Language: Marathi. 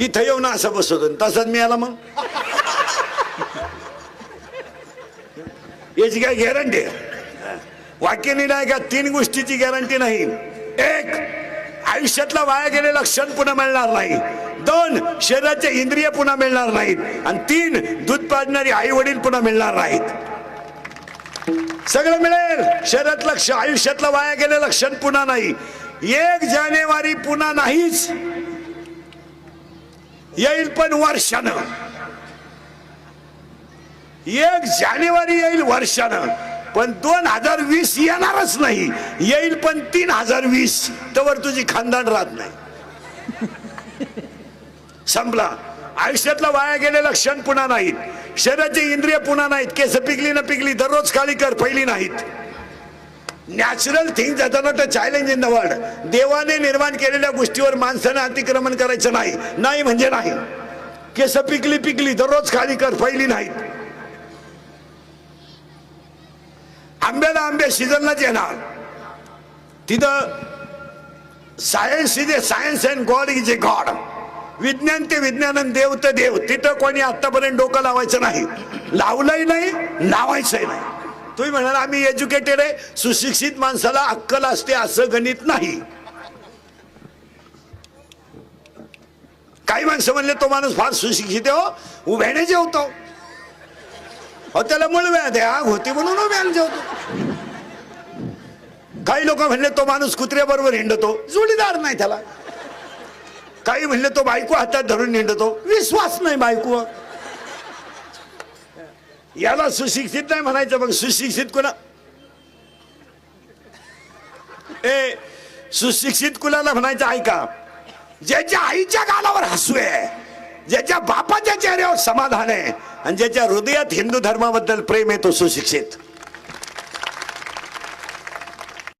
इथं येऊन असं बसवतो तसंच मिळाला मग. याची काय गॅरंटी वाक्याने नाही का तीन गोष्टीची गॅरंटी नाही. एक आयुष्यातला वाया गेलेला क्षण पुन्हा मिळणार नाही. दोन शरीराचे इंद्रिय पुन्हा मिळणार नाहीत. आणि तीन दूध पाजणारी आई वडील पुन्हा मिळणार नाहीत. सगळं मिळेल. शरीरात लक्ष आयुष्यातलं वाया गेलेलं क्षण पुन्हा नाही. एक जानेवारी पुन्हा नाहीच. येईल पण वर्षानं. एक जानेवारी येईल वर्षानं पण दोन हजार वीस येणारच नाही. येईल पण तीन हजार वीस तवर तुझी खानदान राहत नाही. संपला. आयुष्यातला वाया गेलेला क्षण पुन्हा नाहीत. शरीराचे इंद्रिय पुन्हा नाहीत. केस पिकली न पिकली दररोज खाली कर पहिली नाहीत. नॅचरल थिंग जाताना तर चॅलेंज इन द वर्ल्ड देवाने निर्माण केलेल्या गोष्टीवर माणसाने अतिक्रमण करायचं नाही. नाही म्हणजे नाही. केस पिकली पिकली दररोज खाली कर पहिली नाहीत. आंब्याला आंबे सीझनलाच येणार. तिथं science is a science and God is a God विज्ञान ते विज्ञान आणि देव ते देव. तिथं कोणी आतापर्यंत डोकं लावायचं नाही. लावलंही नाही लावायचंही नाही. तुम्ही म्हणाल आम्ही एज्युकेटेड आहे. सुशिक्षित माणसाला अक्कल असते असं गणित नाही. काही माणसं म्हणले तो माणूस फार सुशिक्षित आहे हो. उभ्याने जेवतो. हो त्याला मळव्या द्या होती म्हणून उभ्याने जेवतो. काही लोक म्हणले तो माणूस कुत्र्याबरोबर हिंडतो. जोडीदार नाही त्याला. काही म्हणले तो बायको हातात धरून हिंडतो. विश्वास नाही बायको याला सुशिक्षित नाही म्हणायचं मग सुशिक्षित कुणा? ए सुशिक्षित कुणाला म्हणायचं ऐका. ज्याच्या आईच्या गालावर हसू आहे ज्याच्या बापाच्या चेहऱ्यावर समाधान आहे आणि ज्याच्या हृदयात हिंदू धर्माबद्दल प्रेम आहे तो सुशिक्षित.